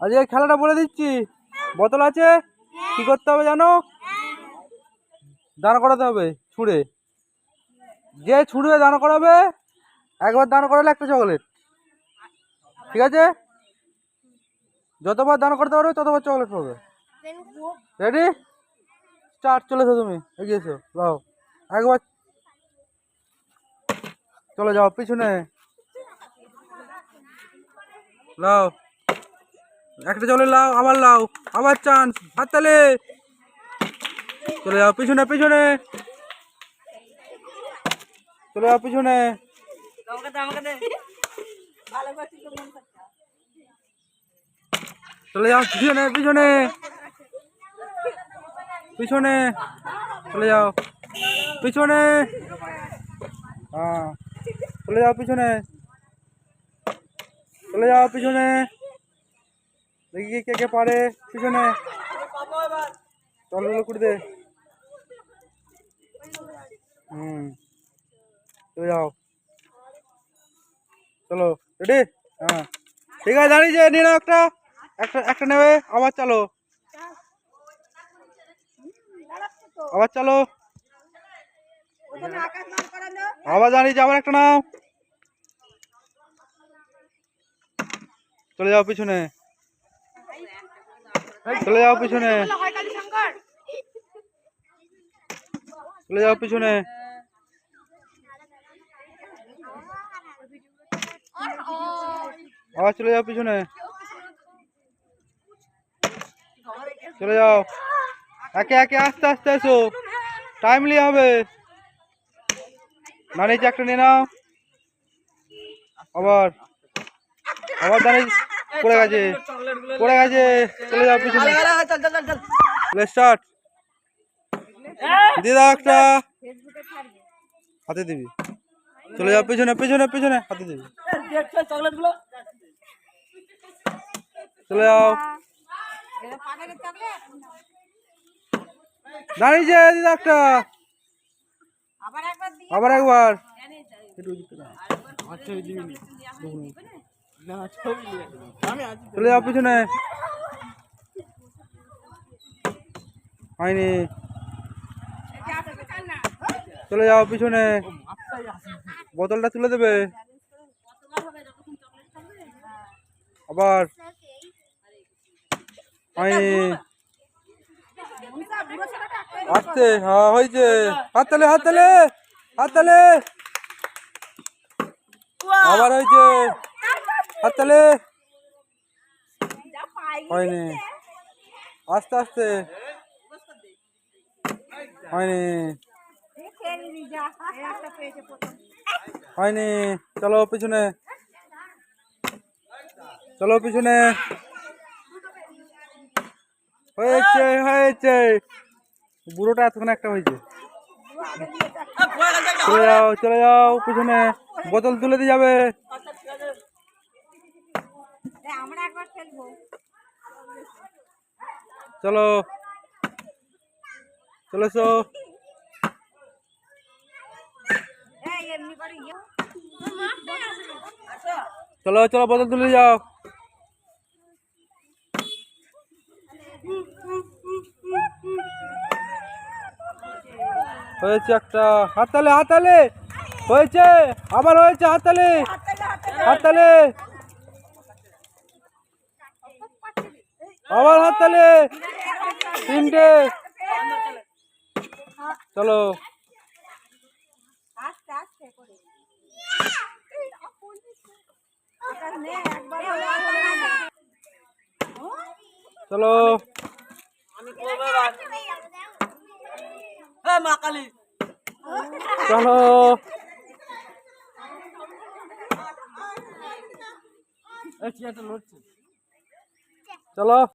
আজকে খেলাটা বলে দিচ্ছি। বোতল আছে? কি করতে হবে জানো? দাঁড় করাতে হবে ছুঁড়ে। যে ছুঁড়ে দাঁড় করাবে, একবার দাঁড় করালে একটা চকলেট ঠিক আছে? যতবার দাঁড় করতে পারবে, ততবার চকলেট পাবে। রেডি স্টার্ট চলেছো তুমি। এগিয়েছো লাও একবার চলে যাও, পিছনে। লাও। একটা চলে লাও, আবার লাও, আবার চান্স হাততালে। চলে যাও পিছনে পিছনে। চলে যাও পিছনে। চলে যাও পিছনে পিছনে। পিছনে। চলে যাও পিছনে। হ্যাঁ। চলে যাও পিছনে। চলে যাও পিছনে। দেখি কে কে পারে পিছনে। চল করে দে। হুম। চলে যাও। চলো রেডি হ্যাঁ। ঠিক আছে, দাঁড়িয়ে নিয়ে নাও একটা। একটা একটা নেবে, আবার চলো। আবার চলো। আবার দাঁড়িয়ে আবার একটা নাও। চলে যাও পিছনে। চলে যাও পিছনে। চলে যাও পিছনে। আবার চলে যাও পিছনে। চলে যাও। একে একে আস্তে আস্তে এসো। টাইমলি হবে। নানি একটা নিয়ে নাও। আবার। আবার দাঁড়িয়ে পড়ে গেছে। পড়ে গেছে। চলে যাও পিছনে। স্টার্ট দিয়ে দাও একটা। হাতে দিবি। চলে যাও পিছনে পিছনে পিছনে। হাতে দিবি। চলে যাও। দাঁড়িয়েছে দিদা একটা। আবার একবার। চলে যাও পিছনে। হয়নি। চলে যাও পিছনে। বোতলটা তুলে দেবে। আবার। হয়নি। আসতে হ্যাঁ হয়েছে। হাত তালে হাত তালে। হাত তালে। আবার হয়েছে। হাত তালে হয়নি। আস্তে আস্তে। হয়নি। হয়নি। চলো পিছনে। চলো পিছনে। হয়েছে হয়েছে। বুড়োটা এতক্ষণ একটা হয়েছে। চলে যাও চলে যাও, পিছনে। বোতল তুলে দিয়ে যাবে। আমরা একবার খেলব। চলো। চলে এসো এই এমনি করে ইয়ে চলো চলো বোতল তুলে যাও। হয়েছে একটা। হাততালে হাততালে। হয়েছে আবার হয়েছে হাততালে। হাততালে। আবার হাততালে তিনটে। চলো। চলো। চলো। চলো।